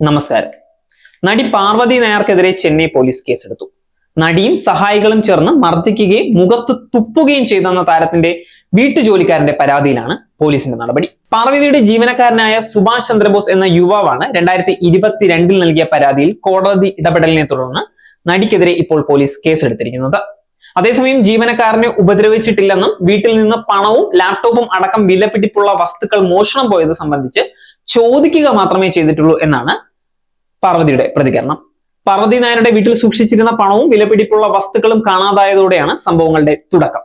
നമസ്കാരം. നടി പാർവതി നായർക്കെതിരെ ചെന്നൈ പോലീസ് കേസെടുത്തു. നടിയും സഹായികളും ചേർന്ന് മർദ്ദിക്കുകയും മുഖത്ത് തുപ്പുകയും ചെയ്തെന്ന താരത്തിന്റെ വീട്ടുജോലിക്കാരന്റെ പരാതിയിലാണ് പോലീസിന്റെ നടപടി. പാർവതിയുടെ ജീവനക്കാരനായ സുഭാഷ് ചന്ദ്രബോസ് എന്ന യുവാവാണ് രണ്ടായിരത്തി ഇരുപത്തിരണ്ടിൽ നൽകിയ പരാതിയിൽ കോടതി ഇടപെടലിനെ തുടർന്ന് നടിക്കെതിരെ ഇപ്പോൾ പോലീസ് കേസെടുത്തിരിക്കുന്നത്. അതേസമയം ജീവനക്കാരനെ ഉപദ്രവിച്ചിട്ടില്ലെന്നും വീട്ടിൽ നിന്ന് പണവും ലാപ്ടോപ്പും അടക്കം വിലപിടിപ്പുള്ള വസ്തുക്കൾ മോഷണം പോയത് സംബന്ധിച്ച് ചോദിക്കുക മാത്രമേ ചെയ്തിട്ടുള്ളൂ എന്നാണ് പാർവതിയുടെ പ്രതികരണം. പാർവതി നായരുടെ വീട്ടിൽ സൂക്ഷിച്ചിരുന്ന പണവും വിലപിടിപ്പുള്ള വസ്തുക്കളും കാണാതായതോടെയാണ് സംഭവങ്ങളുടെ തുടക്കം.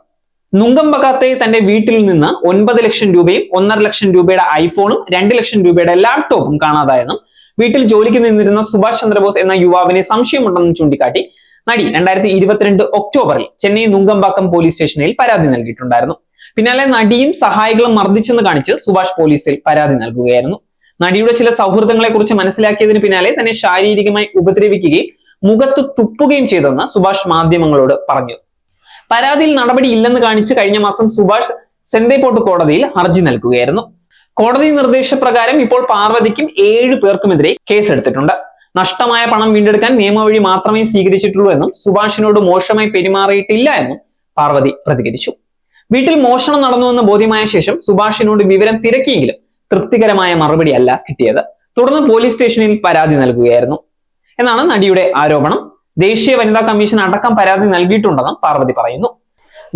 നുങ്കമ്പകാത്തെ തന്റെ വീട്ടിൽ നിന്ന് ഒൻപത് ലക്ഷം രൂപയും ഒന്നര ലക്ഷം രൂപയുടെ ഐഫോണും രണ്ട് ലക്ഷം രൂപയുടെ ലാപ്ടോപ്പും കാണാതായെന്നും വീട്ടിൽ ജോലിക്ക് നിന്നിരുന്ന സുഭാഷ് ചന്ദ്രബോസ് എന്ന യുവാവിനെ സംശയമുണ്ടെന്നും ചൂണ്ടിക്കാട്ടി നടി രണ്ടായിരത്തി ഇരുപത്തിരണ്ട് ഒക്ടോബറിൽ ചെന്നൈ നുങ്കമ്പാക്കം പോലീസ് സ്റ്റേഷനിൽ പരാതി നൽകിയിട്ടുണ്ടായിരുന്നു. പിന്നാലെ നടിയും സഹായികളും മർദ്ദിച്ചെന്ന് കാണിച്ച് സുഭാഷ് പോലീസിൽ പരാതി നൽകുകയായിരുന്നു. നടിയുടെ ചില സൗഹൃദങ്ങളെ കുറിച്ച് മനസ്സിലാക്കിയതിന് പിന്നാലെ തന്നെ ശാരീരികമായി ഉപദ്രവിക്കുകയും മുഖത്ത് തുപ്പുകയും ചെയ്തെന്ന് സുഭാഷ് മാധ്യമങ്ങളോട് പറഞ്ഞു. പരാതിയിൽ നടപടി ഇല്ലെന്ന് കാണിച്ച് കഴിഞ്ഞ മാസം സുഭാഷ് സെന്തേപോട്ട് കോടതിയിൽ ഹർജി നൽകുകയായിരുന്നു. കോടതി നിർദ്ദേശപ്രകാരം ഇപ്പോൾ പാർവതിക്കും ഏഴ് പേർക്കുമെതിരെ കേസെടുത്തിട്ടുണ്ട്. നഷ്ടമായ പണം വീണ്ടെടുക്കാൻ നിയമവഴി മാത്രമേ സ്വീകരിച്ചിട്ടുള്ളൂ എന്നും സുഭാഷിനോട് മോശമായി പെരുമാറിയിട്ടില്ല എന്നും പാർവതി പ്രതികരിച്ചു. വീട്ടിൽ മോഷണം നടന്നുവെന്ന് ബോധ്യമായ ശേഷം സുഭാഷിനോട് വിവരം തിരക്കിയെങ്കിലും തൃപ്തികരമായ മറുപടി അല്ല കിട്ടിയത്. തുടർന്ന് പോലീസ് സ്റ്റേഷനിൽ പരാതി നൽകുകയായിരുന്നു. എന്നാണ് നടിയുടെ ആരോപണം. ദേശീയ വനിതാ കമ്മീഷൻ അടക്കം പരാതി നൽകിയിട്ടുണ്ടെന്നും പാർവതി പറയുന്നു.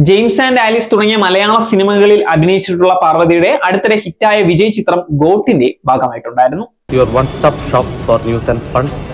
ജെയിംസ് ആൻഡ് ആലിസ് തുടങ്ങിയ മലയാള സിനിമകളിൽ അഭിനയിച്ചിട്ടുള്ള പാർവതിയുടെ അടുത്തിടെ ഹിറ്റായ വിജയ് ചിത്രം ഗോട്ടിന്റെ ഭാഗമായിട്ടുണ്ടായിരുന്നു. Your one-stop shop for news and fun.